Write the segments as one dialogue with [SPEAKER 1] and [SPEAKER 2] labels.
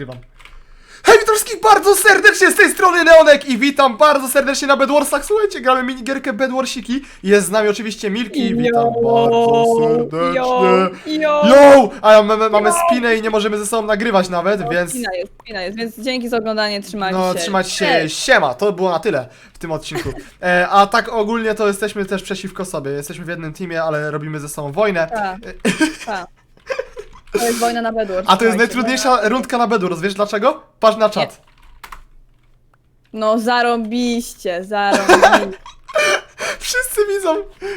[SPEAKER 1] nagrywam. Hej, witam wszystkich bardzo serdecznie z tej strony Neonek i witam bardzo serdecznie na Bedwarsach. Słuchajcie, gramy minigierkę Bedwarsiki. Jest z nami oczywiście Milki. Witam bardzo serdecznie.
[SPEAKER 2] Yo, yo.
[SPEAKER 1] A my, mamy spinę i nie możemy ze sobą nagrywać nawet, więc...
[SPEAKER 2] Spina jest, spina jest, więc dzięki za oglądanie, trzymajcie
[SPEAKER 1] No,
[SPEAKER 2] się.
[SPEAKER 1] trzymać się,
[SPEAKER 2] Cześć.
[SPEAKER 1] siema, to było na tyle w tym odcinku. E, a tak ogólnie to jesteśmy też przeciwko sobie. Jesteśmy w jednym teamie, ale robimy ze sobą wojnę.
[SPEAKER 2] Tak, tak. To jest wojna na Bedwars.
[SPEAKER 1] A to jest najtrudniejsza rundka na Bedwars, wiesz dlaczego? Patrz na czat.
[SPEAKER 2] No zarąbiście, zarąbiście.
[SPEAKER 1] Wszyscy widzą,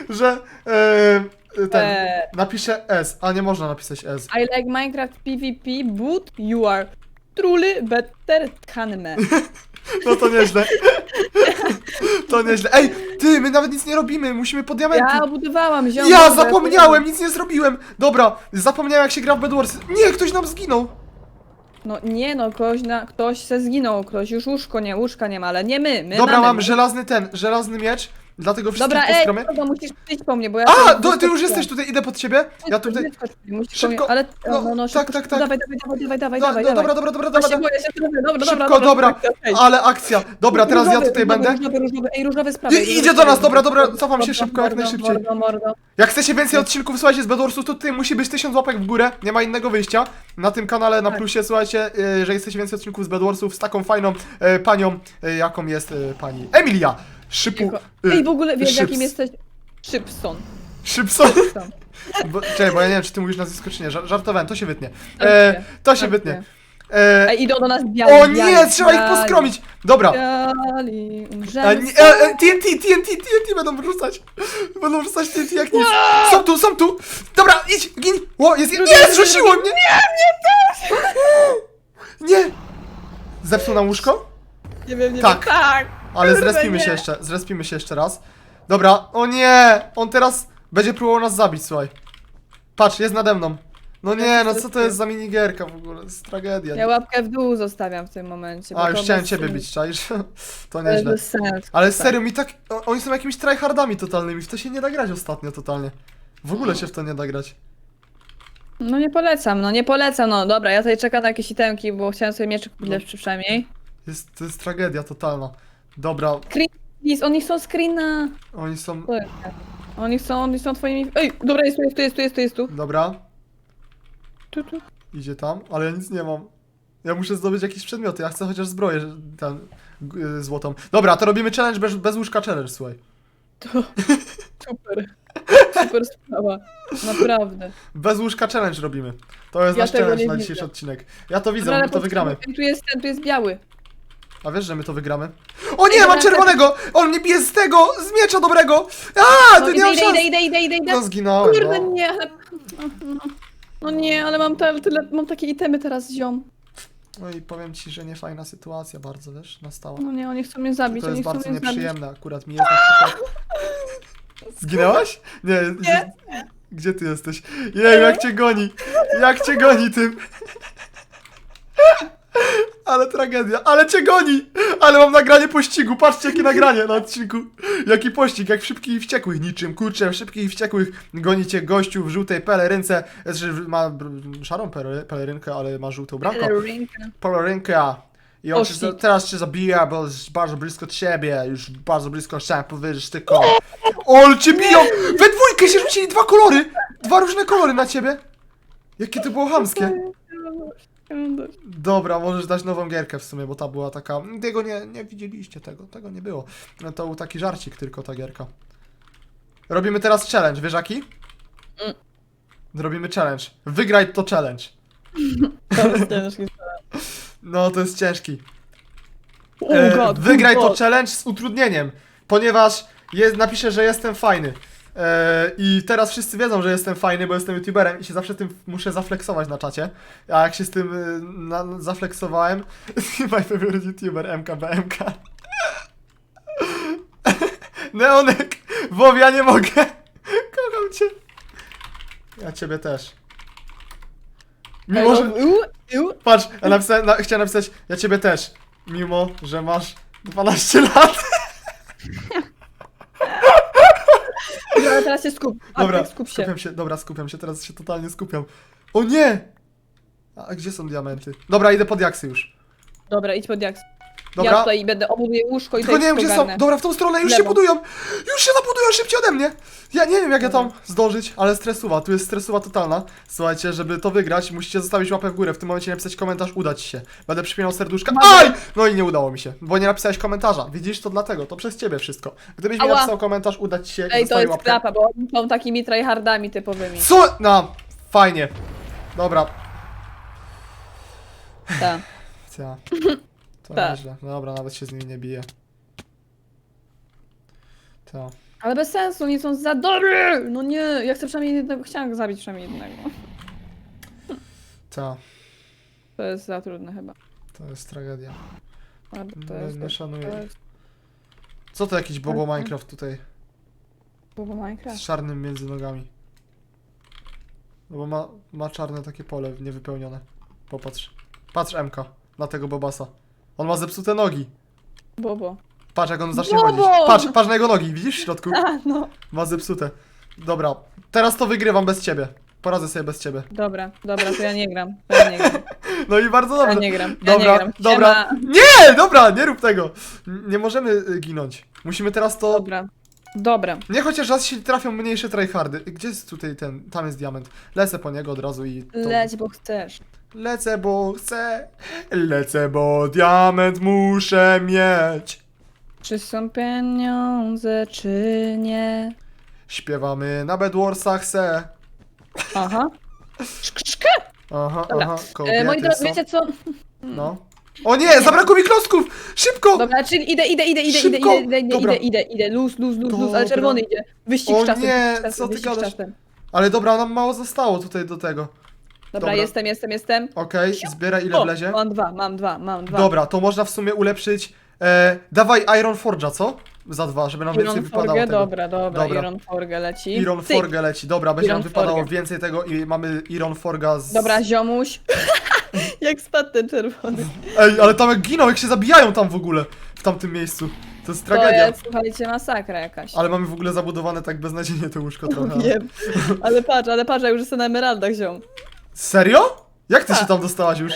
[SPEAKER 1] że e, ten,
[SPEAKER 2] Eee.
[SPEAKER 1] napisze S, a nie można napisać S.
[SPEAKER 2] I like Minecraft PvP, but you are truly better than me.
[SPEAKER 1] No to nieźle. To nieźle. Ej, ty, my nawet nic nie robimy, musimy po diamenty.
[SPEAKER 2] Ja budowałam ziom.
[SPEAKER 1] Ja zapomniałem, nic nie zrobiłem. Dobra, zapomniałem jak się gra w Bedwars. Nie, ktoś nam zginął.
[SPEAKER 2] No nie no, ktoś, na, ktoś se zginął, ktoś już łóżko nie, łóżka nie ma, ale nie my, my
[SPEAKER 1] Dobra,
[SPEAKER 2] mamy.
[SPEAKER 1] mam żelazny ten, żelazny miecz, dlatego wszystkich
[SPEAKER 2] Dobra, ej. Mordo, musisz przyjść po mnie, bo ja...
[SPEAKER 1] A, do, ty już
[SPEAKER 2] wyskoczyłam.
[SPEAKER 1] jesteś tutaj, idę pod ciebie. Ja tutaj...
[SPEAKER 2] Wyskocz, musisz
[SPEAKER 1] Szybko,
[SPEAKER 2] po mnie, ale
[SPEAKER 1] no,
[SPEAKER 2] no, no, no,
[SPEAKER 1] tak,
[SPEAKER 2] szybko,
[SPEAKER 1] tak, tak.
[SPEAKER 2] Dawaj, dawaj, dawaj, dawaj, dawaj,
[SPEAKER 1] do,
[SPEAKER 2] dawaj.
[SPEAKER 1] dobra, dobra, dobra,
[SPEAKER 2] Właśnie
[SPEAKER 1] dobra.
[SPEAKER 2] boję się trochę, dobra, dobra,
[SPEAKER 1] Szybko, dobra, ale akcja. Dobra, teraz ja
[SPEAKER 2] różowy,
[SPEAKER 1] tutaj
[SPEAKER 2] różowy,
[SPEAKER 1] będę.
[SPEAKER 2] Różowy, różowy, ej, różowy sprawy.
[SPEAKER 1] I- idzie do nas, dobra, dobra, cofam się szybko, jak najszybciej.
[SPEAKER 2] Mordo, mordo.
[SPEAKER 1] Jak chcecie więcej odcinków, słuchajcie, z Bedwarsów, to tutaj musi być 1000 łapek w górę, nie ma innego wyjścia. Na tym kanale, na
[SPEAKER 2] Tak.
[SPEAKER 1] plusie, słuchajcie, y, że jesteście więcej odcinków z Bedwarsów z taką fajną e, panią, e, jaką jest pani Emilia. Szypu... Y,
[SPEAKER 2] Ej, w ogóle wiesz,
[SPEAKER 1] Szyps.
[SPEAKER 2] jakim jesteś? Szybson.
[SPEAKER 1] Szybson.
[SPEAKER 2] Szybson.
[SPEAKER 1] Bo, czekaj, bo ja nie wiem, czy ty mówisz nazwisko, czy nie. Żar- Żartowałem, to się wytnie. E, to się wytnie. E,
[SPEAKER 2] Ej, idą do nas biali,
[SPEAKER 1] o
[SPEAKER 2] biali,
[SPEAKER 1] nie, trzeba ich
[SPEAKER 2] biali,
[SPEAKER 1] poskromić! Dobra.
[SPEAKER 2] Biali,
[SPEAKER 1] E,
[SPEAKER 2] umrzemy
[SPEAKER 1] nie, e, e, TNT, TNT, TNT będą wrzucać. Będą wrzucać TNT jak nic. Są tu, są tu. Dobra, idź, gin. O, jest, nie, zrzuciło mnie. Nie, nie Nie. Zepsuł nam łóżko?
[SPEAKER 2] Nie wiem, nie
[SPEAKER 1] Tak.
[SPEAKER 2] wiem. Tak.
[SPEAKER 1] Ale zrespimy się jeszcze, zrespimy się jeszcze raz. Dobra, o nie, on teraz będzie próbował nas zabić, słuchaj. Patrz, jest nade mną. No nie, no co to jest za minigierka w ogóle, to jest tragedia.
[SPEAKER 2] Ja łapkę w dół zostawiam w tym momencie. bo
[SPEAKER 1] A, już chciałem
[SPEAKER 2] bez
[SPEAKER 1] ciebie bić, czaisz? To
[SPEAKER 2] To jest
[SPEAKER 1] nieźle.
[SPEAKER 2] bez sensu.
[SPEAKER 1] Ale
[SPEAKER 2] tak.
[SPEAKER 1] serio, mi tak. o- Oni są jakimiś tryhardami totalnymi. W to się nie da grać ostatnio totalnie. W ogóle się w to nie da grać.
[SPEAKER 2] No nie polecam, no nie polecam, no dobra, ja tutaj czekam na jakieś itemki, bo chciałem sobie mieczek kupić lepszy przynajmniej.
[SPEAKER 1] Jest, to jest tragedia totalna. Dobra,
[SPEAKER 2] Screen, please, oni chcą screena.
[SPEAKER 1] oni są.
[SPEAKER 2] Jest. Oni chcą, oni są twoimi... Ej, dobra, jest tu, jest tu, jest tu, jest tu, jest tu.
[SPEAKER 1] Dobra,
[SPEAKER 2] tu, tu.
[SPEAKER 1] idzie tam, ale ja nic nie mam. Ja muszę zdobyć jakieś przedmioty. Ja chcę chociaż zbroję że- ten, g- y, złotą. Dobra, to robimy challenge bez, bez łóżka challenge, słuchaj.
[SPEAKER 2] To... Super. Super sprawa. Naprawdę.
[SPEAKER 1] Bez łóżka challenge robimy. To jest
[SPEAKER 2] Ja
[SPEAKER 1] nasz
[SPEAKER 2] tego
[SPEAKER 1] challenge
[SPEAKER 2] nie
[SPEAKER 1] na
[SPEAKER 2] widzę.
[SPEAKER 1] dzisiejszy odcinek. Ja to widzę,
[SPEAKER 2] Dobra,
[SPEAKER 1] my to wygramy.
[SPEAKER 2] Tu jest ten, tu jest biały.
[SPEAKER 1] A wiesz, że my to wygramy? O nie, mam czerwonego! On mnie bije z tego! Z miecza dobrego! A,
[SPEAKER 2] No
[SPEAKER 1] to nie mam
[SPEAKER 2] idę,
[SPEAKER 1] szans!
[SPEAKER 2] idę, idę, idę, idę.
[SPEAKER 1] No zginąłem,
[SPEAKER 2] Kurde,
[SPEAKER 1] no.
[SPEAKER 2] nie, ale... No, nie, ale mam tyle, tyle, mam takie itemy teraz, ziom.
[SPEAKER 1] No i powiem ci, że nie fajna sytuacja bardzo, wiesz, nastała.
[SPEAKER 2] No nie, oni chcą mnie zabić,
[SPEAKER 1] To
[SPEAKER 2] oni
[SPEAKER 1] jest
[SPEAKER 2] chcą
[SPEAKER 1] bardzo
[SPEAKER 2] mnie zabić.
[SPEAKER 1] nieprzyjemne akurat mi jest na przykład. Zginęłaś? Nie, nie. Gdzie ty jesteś? Jej, jak cię goni! Jak cię goni tym! Ale tragedia, ale cię goni! Ale mam nagranie pościgu, patrzcie jakie nagranie na odcinku. Jaki pościg, jak w szybkich i wściekłych niczym, kurczę, w szybkich i wściekłych goni cię gościu w żółtej pelerynce, że ma br- szarą pele- pelerynkę, ale ma żółtą bramkę.
[SPEAKER 2] Pelerynka.
[SPEAKER 1] I on
[SPEAKER 2] O,
[SPEAKER 1] cię,
[SPEAKER 2] shit.
[SPEAKER 1] teraz cię zabija, bo jest bardzo blisko ciebie, już bardzo blisko chciałem powiedzieć tylko. O, ale cię biją! We dwójkę się rzucili dwa kolory! Dwa różne kolory na ciebie! Jakie to było chamskie. Dobra, możesz dać nową gierkę w sumie, bo ta była taka... Tego nie, nie widzieliście, tego, tego nie było. No to był taki żarcik tylko ta gierka. Robimy teraz challenge, wiesz jaki?
[SPEAKER 2] Mm.
[SPEAKER 1] Robimy challenge. Wygraj to challenge. No, to jest ciężki. E,
[SPEAKER 2] Oh god,
[SPEAKER 1] wygraj
[SPEAKER 2] oh
[SPEAKER 1] to
[SPEAKER 2] god.
[SPEAKER 1] challenge z utrudnieniem, ponieważ jest, napiszę, że jestem fajny. E, I teraz wszyscy wiedzą, że jestem fajny, bo jestem youtuberem i się zawsze tym muszę zaflexować na czacie. A jak się z tym y, na, zaflexowałem, my favorite youtuber MKBMK. Neonek, Wowi, ja nie mogę. Kocham cię. Ja ciebie też. Mimo, że... Patrz, ja napisałem, na, chciałem napisać, ja ciebie też. Mimo, że masz 12 lat.
[SPEAKER 2] Teraz się skup.
[SPEAKER 1] Dobra,
[SPEAKER 2] Dobra, skup się.
[SPEAKER 1] skupiam się, dobra, skupiam się, teraz się totalnie skupiam. O nie! A gdzie są diamenty? Dobra, idę pod jaksy już.
[SPEAKER 2] Dobra, idź pod jak. Ja
[SPEAKER 1] Dobra.
[SPEAKER 2] tutaj będę obuduję łóżko i
[SPEAKER 1] Tylko nie wiem gdzie są. Dobra, w tą stronę już się
[SPEAKER 2] lewo.
[SPEAKER 1] budują! Już się zabudują szybciej ode mnie! Ja nie wiem jak ja tam
[SPEAKER 2] Dobra.
[SPEAKER 1] zdążyć, ale stresuwa, tu jest stresuwa totalna. Słuchajcie, żeby to wygrać, musicie zostawić łapę w górę, w tym momencie napisać komentarz, udać się. Będę przypinał serduszka.
[SPEAKER 2] Dobra.
[SPEAKER 1] Aj! No i nie udało mi się, bo nie napisałeś komentarza. Widzisz, to dlatego, to przez ciebie wszystko. Gdybyś mi
[SPEAKER 2] Ała.
[SPEAKER 1] napisał komentarz, udać się i
[SPEAKER 2] Ej, to
[SPEAKER 1] zostawił
[SPEAKER 2] jest
[SPEAKER 1] łapkę.
[SPEAKER 2] klapa, bo oni są takimi tryhardami typowymi.
[SPEAKER 1] Co? No, fajnie. Dobra,
[SPEAKER 2] Tak.
[SPEAKER 1] ja. To
[SPEAKER 2] Tak.
[SPEAKER 1] nieźle. Dobra, nawet się z nimi nie biję. To.
[SPEAKER 2] Ale bez sensu, nie są za dobry! No nie, ja chcę przynajmniej jednego, chciałam zabić przynajmniej jednego.
[SPEAKER 1] To.
[SPEAKER 2] To jest za trudne chyba.
[SPEAKER 1] To jest tragedia.
[SPEAKER 2] Ale To jest, to jest
[SPEAKER 1] Co to jakiś Bobo
[SPEAKER 2] Mhm.
[SPEAKER 1] Minecraft tutaj?
[SPEAKER 2] Bobo
[SPEAKER 1] Z
[SPEAKER 2] Minecraft.
[SPEAKER 1] czarnym między nogami. No bo ma, ma czarne takie pole niewypełnione. Popatrz. Patrz MK na tego Bobasa. On ma zepsute nogi.
[SPEAKER 2] Bobo.
[SPEAKER 1] Patrz jak on zacznie
[SPEAKER 2] Bobo!
[SPEAKER 1] chodzić. Patrz, patrz na jego nogi, widzisz w środku?
[SPEAKER 2] A, no.
[SPEAKER 1] Ma zepsute. Dobra, teraz to wygrywam bez ciebie. Poradzę sobie bez ciebie.
[SPEAKER 2] Dobra, dobra, to ja nie gram. To ja nie gram.
[SPEAKER 1] No i bardzo
[SPEAKER 2] Ja
[SPEAKER 1] dobrze.
[SPEAKER 2] nie gram. Ja
[SPEAKER 1] Dobra,
[SPEAKER 2] nie gram.
[SPEAKER 1] dobra.
[SPEAKER 2] Siema.
[SPEAKER 1] Nie, dobra, nie rób tego. N- Nie możemy y, ginąć. Musimy teraz to...
[SPEAKER 2] Dobra. Dobra.
[SPEAKER 1] Nie, chociaż raz się trafią mniejsze tryhardy. Gdzie jest tutaj ten... Tam jest diament. Lecę po niego od razu i... To...
[SPEAKER 2] Leć, bo chcesz.
[SPEAKER 1] Lecę, bo chcę. Lecę, bo diament muszę mieć.
[SPEAKER 2] Czy są pieniądze, czy nie?
[SPEAKER 1] Śpiewamy na Bedwarsach se.
[SPEAKER 2] Aha. Szk, szk.
[SPEAKER 1] Aha,
[SPEAKER 2] Dobra.
[SPEAKER 1] aha.
[SPEAKER 2] E, moi drodzy, wiecie co?
[SPEAKER 1] No. O nie, zabrakło mi klocków! Szybko!
[SPEAKER 2] Dobra, czyli idę, idę, idę, idę, idę,
[SPEAKER 1] Szybko!
[SPEAKER 2] idę, idę,
[SPEAKER 1] Dobra.
[SPEAKER 2] idę, idę, idę, luz, luz, luz, luz, ale
[SPEAKER 1] Dobra.
[SPEAKER 2] czerwony idzie. Wyścig
[SPEAKER 1] O
[SPEAKER 2] z czasem.
[SPEAKER 1] nie,
[SPEAKER 2] wyścig z czasem,
[SPEAKER 1] co ty
[SPEAKER 2] wyścig z
[SPEAKER 1] gadasz?
[SPEAKER 2] czasem.
[SPEAKER 1] Ale dobra, nam mało zostało tutaj do tego.
[SPEAKER 2] Dobra,
[SPEAKER 1] Dobra.
[SPEAKER 2] jestem, jestem, jestem.
[SPEAKER 1] Okej, zbieraj ile
[SPEAKER 2] O,
[SPEAKER 1] wlezie.
[SPEAKER 2] mam dwa, mam dwa, mam dwa.
[SPEAKER 1] Dobra, to można w sumie ulepszyć. E, dawaj Iron Forge'a, co? Za dwa, żeby nam więcej
[SPEAKER 2] Iron
[SPEAKER 1] wypadało
[SPEAKER 2] Forge,
[SPEAKER 1] tego.
[SPEAKER 2] dobra, dobra,
[SPEAKER 1] Dobra.
[SPEAKER 2] Iron Forge leci.
[SPEAKER 1] Iron
[SPEAKER 2] Cyk.
[SPEAKER 1] Forge leci, dobra, będzie nam
[SPEAKER 2] Iron
[SPEAKER 1] wypadało
[SPEAKER 2] Forge.
[SPEAKER 1] więcej tego i mamy Iron Forga z...
[SPEAKER 2] Dobra, ziomuś. Jak spadł ten czerwony.
[SPEAKER 1] Ej, ale tam jak giną, jak się zabijają tam w ogóle, w tamtym miejscu. To jest
[SPEAKER 2] To
[SPEAKER 1] tragedia.
[SPEAKER 2] jest, słuchajcie, masakra jakaś.
[SPEAKER 1] Ale mamy w ogóle zabudowane tak beznadziejnie to łóżko trochę.
[SPEAKER 2] Wiem. Ale patrz, ale patrz, ja już jestem na emeraldach ziom.
[SPEAKER 1] Serio? Jak ty
[SPEAKER 2] Tak.
[SPEAKER 1] się tam dostałaś już?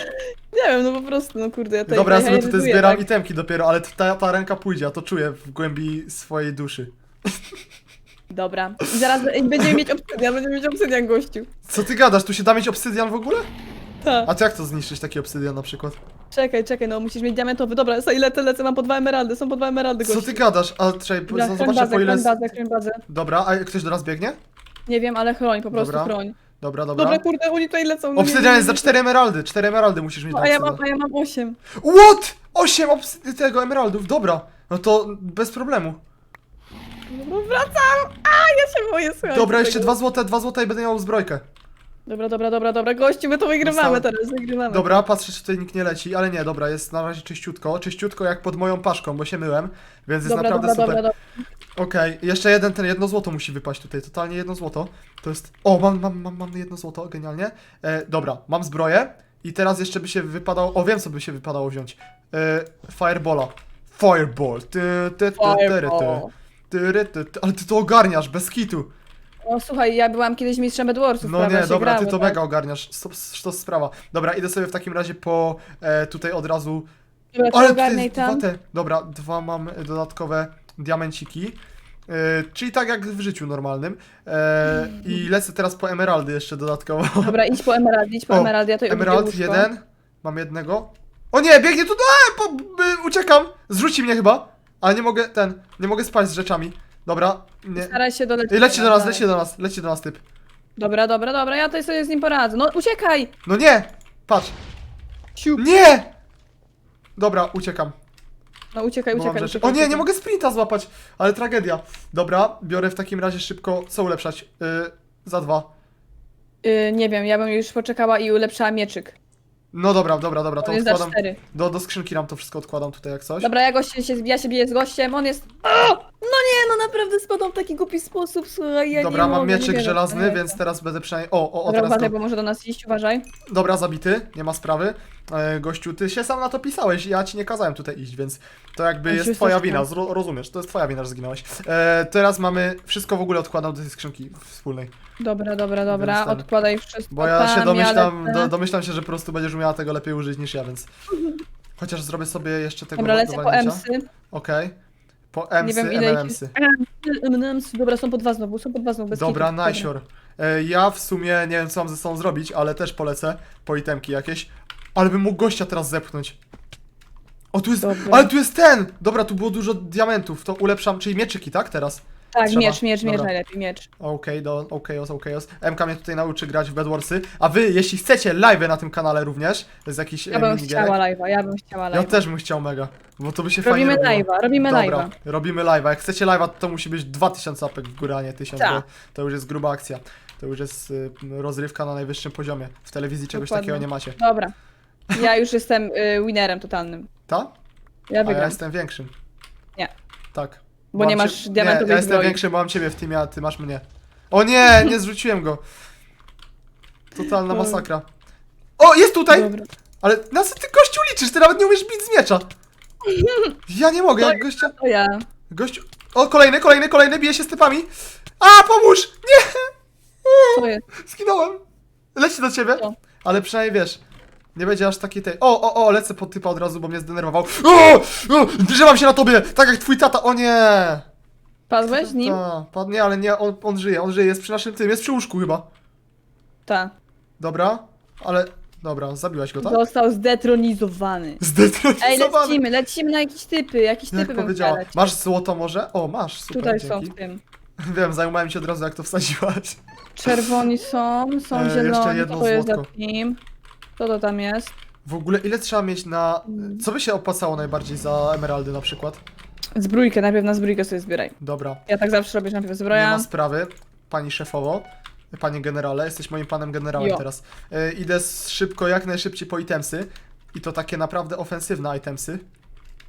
[SPEAKER 2] Nie wiem, no po prostu, no kurde, ja tutaj
[SPEAKER 1] Dobra, ja sobie tutaj
[SPEAKER 2] hejtuję,
[SPEAKER 1] zbieram
[SPEAKER 2] tak?
[SPEAKER 1] itemki dopiero, ale ta, ta ręka pójdzie, ja to czuję w głębi swojej duszy.
[SPEAKER 2] Dobra. I zaraz będziemy mieć obsydian, będziemy mieć obsydian, gościu.
[SPEAKER 1] Co ty gadasz, tu się da mieć obsydian w ogóle?
[SPEAKER 2] Tak.
[SPEAKER 1] A to jak to zniszczyć taki obsydian na przykład?
[SPEAKER 2] Czekaj, czekaj, no musisz mieć diamentowy. Dobra, sobie lecę, lecę, mam po dwa emeraldy, są po dwa emeraldy,
[SPEAKER 1] Co
[SPEAKER 2] gościu.
[SPEAKER 1] ty gadasz? A czekaj,
[SPEAKER 2] Dobra,
[SPEAKER 1] zobaczę po ile... Dobra, a ktoś do nas biegnie?
[SPEAKER 2] Nie wiem, ale chroń, po prostu
[SPEAKER 1] Dobra.
[SPEAKER 2] chroń.
[SPEAKER 1] Dobra, dobra.
[SPEAKER 2] Dobra, kurde, oni tutaj lecą. no
[SPEAKER 1] Obsydian jest za
[SPEAKER 2] nie.
[SPEAKER 1] 4 emeraldy, 4 emeraldy musisz mieć
[SPEAKER 2] No,
[SPEAKER 1] na
[SPEAKER 2] a ja mam,
[SPEAKER 1] obsydian.
[SPEAKER 2] a ja mam osiem.
[SPEAKER 1] What? 8 obsy- tego emeraldów, dobra. No to bez problemu.
[SPEAKER 2] Dobra, wracam! A, ja się boję, słuchaj.
[SPEAKER 1] Dobra, jeszcze 2 złote, 2 złote i będę miał zbrojkę.
[SPEAKER 2] Dobra, dobra, dobra, dobra, gościu, my to wygrywamy
[SPEAKER 1] Dostałem.
[SPEAKER 2] teraz, wygrywamy.
[SPEAKER 1] Dobra, patrzę, czy tutaj nikt nie leci, ale nie, dobra, jest na razie czyściutko. Czyściutko jak pod moją paszką, bo się myłem, więc jest
[SPEAKER 2] dobra,
[SPEAKER 1] naprawdę
[SPEAKER 2] dobra,
[SPEAKER 1] super.
[SPEAKER 2] dobra, dobra.
[SPEAKER 1] Okej, jeszcze jeden, ten jedno złoto musi wypaść tutaj, totalnie jedno złoto. To jest... O, mam, mam, mam, mam jedno złoto, genialnie. E, dobra, mam zbroję i teraz jeszcze by się wypadało... O, wiem co by się wypadało wziąć. E, Firebola. Fireball. Ty, ty, ty, ty, ty,
[SPEAKER 2] Fireball.
[SPEAKER 1] ty, ty, ty, ty. Ale ty to ogarniasz, bez kitu.
[SPEAKER 2] No słuchaj, ja byłam kiedyś mistrzem Bedwarsów,
[SPEAKER 1] No
[SPEAKER 2] prawda,
[SPEAKER 1] nie,
[SPEAKER 2] się
[SPEAKER 1] dobra, ty to
[SPEAKER 2] tak?
[SPEAKER 1] mega ogarniasz. To, to sprawa. Dobra, idę sobie w takim razie po e, tutaj od razu
[SPEAKER 2] Dobra, to
[SPEAKER 1] Ale
[SPEAKER 2] ogarnij
[SPEAKER 1] tutaj
[SPEAKER 2] tam.
[SPEAKER 1] dwa te. Dobra, dwa mam e, dodatkowe diamenciki. E, czyli tak jak w życiu normalnym. E, I lecę teraz po emeraldy jeszcze dodatkowo.
[SPEAKER 2] Dobra, idź po emerald, idź po
[SPEAKER 1] O,
[SPEAKER 2] emerald, ja tutaj
[SPEAKER 1] Emerald
[SPEAKER 2] łóżko.
[SPEAKER 1] jeden. Mam jednego. O nie, biegnie tu. A, po, by, uciekam. Zrzuci mnie chyba. Ale nie mogę ten. Nie mogę spać z rzeczami. Dobra. Nie.
[SPEAKER 2] Staraj się dolecieć.
[SPEAKER 1] Leci do nas, leci do nas, leci do nas typ.
[SPEAKER 2] Dobra, dobra, dobra, ja tutaj sobie z nim poradzę. No uciekaj!
[SPEAKER 1] No nie! Patrz.
[SPEAKER 2] Siup.
[SPEAKER 1] Nie! Dobra, uciekam.
[SPEAKER 2] No uciekaj,
[SPEAKER 1] Bo mam
[SPEAKER 2] uciekaj,
[SPEAKER 1] rzeczy.
[SPEAKER 2] uciekaj.
[SPEAKER 1] O nie, nie
[SPEAKER 2] uciekaj.
[SPEAKER 1] mogę sprinta złapać, ale tragedia. Dobra, biorę w takim razie szybko, co ulepszać? Yy, za dwa.
[SPEAKER 2] Y, nie wiem, ja bym już poczekała i ulepszała mieczyk.
[SPEAKER 1] No dobra, dobra, dobra, to
[SPEAKER 2] On jest za
[SPEAKER 1] odkładam.
[SPEAKER 2] cztery.
[SPEAKER 1] Do, do skrzynki nam to wszystko odkładam tutaj jak coś.
[SPEAKER 2] Dobra, ja goście się, ja się biję z gościem, on jest... O! No no naprawdę spadł w taki głupi sposób, słuchaj, ja
[SPEAKER 1] Dobra,
[SPEAKER 2] nie
[SPEAKER 1] mam
[SPEAKER 2] mogę, nie
[SPEAKER 1] mieczyk
[SPEAKER 2] wierzę,
[SPEAKER 1] żelazny, więc teraz będę przynajmniej... O, o, o,
[SPEAKER 2] Dobra,
[SPEAKER 1] teraz
[SPEAKER 2] uważaj,
[SPEAKER 1] go...
[SPEAKER 2] bo może do nas iść, uważaj.
[SPEAKER 1] Dobra, zabity, nie ma sprawy. E, gościu, ty się sam na to pisałeś, ja ci nie kazałem tutaj iść, więc to jakby
[SPEAKER 2] Ja
[SPEAKER 1] jest twoja wina, zro, rozumiesz, to jest twoja wina, że zginąłeś. E, teraz mamy, wszystko w ogóle odkładam do tej skrzynki wspólnej,
[SPEAKER 2] Dobra, dobra, dobra,
[SPEAKER 1] ten-
[SPEAKER 2] odkładaj wszystko
[SPEAKER 1] bo ja
[SPEAKER 2] tam,
[SPEAKER 1] się domyślam,
[SPEAKER 2] lecę.
[SPEAKER 1] do, domyślam się, że po prostu będziesz umiała tego lepiej użyć niż ja, więc... Chociaż zrobię sobie jeszcze tego
[SPEAKER 2] Dobra, lecę po
[SPEAKER 1] walnięcia.
[SPEAKER 2] emsy.
[SPEAKER 1] Okej. Po
[SPEAKER 2] Nie
[SPEAKER 1] emsy,
[SPEAKER 2] wiem ile ich
[SPEAKER 1] MMsy.
[SPEAKER 2] jest. M&M's. Dobra, są po dwa znowu, są po dwa znowu, bez
[SPEAKER 1] Dobra,
[SPEAKER 2] kitu.
[SPEAKER 1] najsior. E, ja w sumie nie wiem co mam ze sobą zrobić, ale też polecę po itemki jakieś. Ale bym mógł gościa teraz zepchnąć. O, tu jest.
[SPEAKER 2] Dobra.
[SPEAKER 1] Ale tu jest ten! Dobra, tu było dużo diamentów. To ulepszam, czyli mieczyki, tak? Teraz?
[SPEAKER 2] Tak,
[SPEAKER 1] Trzeba.
[SPEAKER 2] miecz, miecz, miecz
[SPEAKER 1] Dobra.
[SPEAKER 2] najlepiej, miecz.
[SPEAKER 1] Okej, do, okej, os, okej, os. MK mnie tutaj nauczy grać w Bedwarsy. A wy, jeśli chcecie live na tym kanale również, z jakiś
[SPEAKER 2] Ja
[SPEAKER 1] e,
[SPEAKER 2] bym
[SPEAKER 1] minigierek,
[SPEAKER 2] chciała live'a, ja bym chciała
[SPEAKER 1] Ja
[SPEAKER 2] live'a.
[SPEAKER 1] też bym chciał mega, bo to by się
[SPEAKER 2] Robimy
[SPEAKER 1] fajnie robiło.
[SPEAKER 2] live'a, robimy
[SPEAKER 1] Dobra,
[SPEAKER 2] live'a.
[SPEAKER 1] robimy live'a. Jak chcecie live'a, to musi być 2000 apek w górę, a nie 1000,
[SPEAKER 2] Tak.
[SPEAKER 1] bo to już jest gruba akcja. To już jest y, rozrywka na najwyższym poziomie. W telewizji czegoś
[SPEAKER 2] Dokładnie.
[SPEAKER 1] takiego nie macie.
[SPEAKER 2] Dobra. Ja już jestem y, winerem totalnym.
[SPEAKER 1] Ta?
[SPEAKER 2] Ja
[SPEAKER 1] A ja
[SPEAKER 2] wygram.
[SPEAKER 1] jestem większym.
[SPEAKER 2] Nie.
[SPEAKER 1] Tak.
[SPEAKER 2] Bo nie
[SPEAKER 1] Mam
[SPEAKER 2] masz
[SPEAKER 1] cie-
[SPEAKER 2] diamentowej
[SPEAKER 1] Nie, ja jestem
[SPEAKER 2] zbroi.
[SPEAKER 1] większy, bo mam ciebie w teamie, a ty masz mnie. O nie, nie zrzuciłem go. Totalna
[SPEAKER 2] Oj.
[SPEAKER 1] masakra. O, jest tutaj!
[SPEAKER 2] Dobra.
[SPEAKER 1] Ale na co ty gościu liczysz? Ty nawet nie umiesz bić z miecza. Ja nie mogę,
[SPEAKER 2] To
[SPEAKER 1] jak gościa...
[SPEAKER 2] To ja.
[SPEAKER 1] Gościu... O, kolejny, kolejny, kolejny, bije się z typami. A, pomóż! Nie!
[SPEAKER 2] To jest.
[SPEAKER 1] Zginąłem. Leci do ciebie.
[SPEAKER 2] Co?
[SPEAKER 1] Ale przynajmniej wiesz. Nie będzie aż takiej tej. O, o, o, lecę pod typa od razu, bo mnie zdenerwował. O! o Drzewam się na tobie! Tak jak twój tata. O nie!
[SPEAKER 2] Padłeś z nim?
[SPEAKER 1] Ta, padnie, ale nie, on, on żyje, on żyje, jest przy naszym tym, jest przy łóżku chyba.
[SPEAKER 2] Tak.
[SPEAKER 1] Dobra, ale. Dobra, zabiłaś go, tak?
[SPEAKER 2] Został zdetronizowany. Ej,
[SPEAKER 1] Zdetronizowany.
[SPEAKER 2] lecimy, lecimy na jakieś typy, jakieś
[SPEAKER 1] Jak
[SPEAKER 2] typy bym
[SPEAKER 1] powiedziała.
[SPEAKER 2] chciała lecieć.
[SPEAKER 1] Masz złoto może? O, masz, super,
[SPEAKER 2] Tutaj są
[SPEAKER 1] dzięki.
[SPEAKER 2] w tym.
[SPEAKER 1] Wiem, zajmowałem się od razu jak to wsadziłaś.
[SPEAKER 2] Czerwoni są, są
[SPEAKER 1] E, jeszcze
[SPEAKER 2] zieloni,
[SPEAKER 1] jedno
[SPEAKER 2] to jest za
[SPEAKER 1] złotko.
[SPEAKER 2] team? Co to tam jest?
[SPEAKER 1] W ogóle ile trzeba mieć na...
[SPEAKER 2] Mm.
[SPEAKER 1] Co by się opłacało najbardziej za emeraldy na przykład?
[SPEAKER 2] Zbrójkę, najpierw na zbrójkę sobie zbieraj.
[SPEAKER 1] Dobra,
[SPEAKER 2] Ja tak zawsze robię, że najpierw
[SPEAKER 1] nie
[SPEAKER 2] zbroja.
[SPEAKER 1] ma sprawy, pani szefowo. Panie generale, jesteś moim panem generałem
[SPEAKER 2] Jo.
[SPEAKER 1] teraz. E, idę s- szybko, jak najszybciej po itemsy. I to takie naprawdę ofensywne itemsy.